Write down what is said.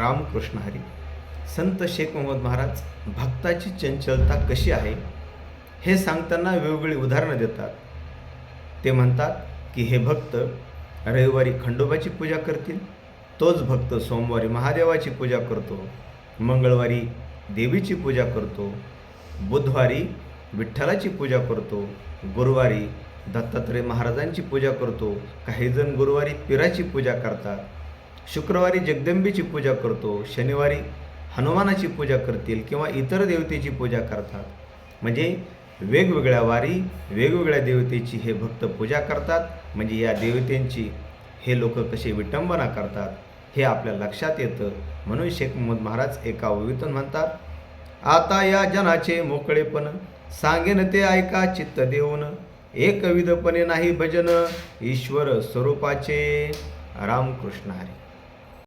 रामकृष्ण हरी. संत शेख मोहम्मद महाराज भक्ताची चंचलता कशी आहे हे सांगताना वेगवेगळी उदाहरणं देतात. ते म्हणतात की हे भक्त रविवारी खंडोबाची पूजा करतील तोच भक्त सोमवारी महादेवाची पूजा करतो मंगळवारी देवीची पूजा करतो बुधवारी विठ्ठलाची पूजा करतो गुरुवारी दत्तात्रय महाराजांची पूजा करतो काही जण गुरुवारी पिराची पूजा करतात शुक्रवारी जगदंबेची पूजा करतो शनिवारी हनुमानाची पूजा करतील किंवा इतर देवतेची पूजा करतात. म्हणजे वेगवेगळ्या वारी वेगवेगळ्या देवतेची हे भक्त पूजा करतात. म्हणजे या देवतेंची हे लोक कसे विटंबना करतात हे आपल्या लक्षात येतं. म्हणून शेख मोहम्मद महाराज एका ओवीतून म्हणतात आता या जनाचे मोकळेपण सांगेन ते ऐका चित्त देऊन. एकविधपणे नाही भजन ईश्वर स्वरूपाचे. रामकृष्ण हरी.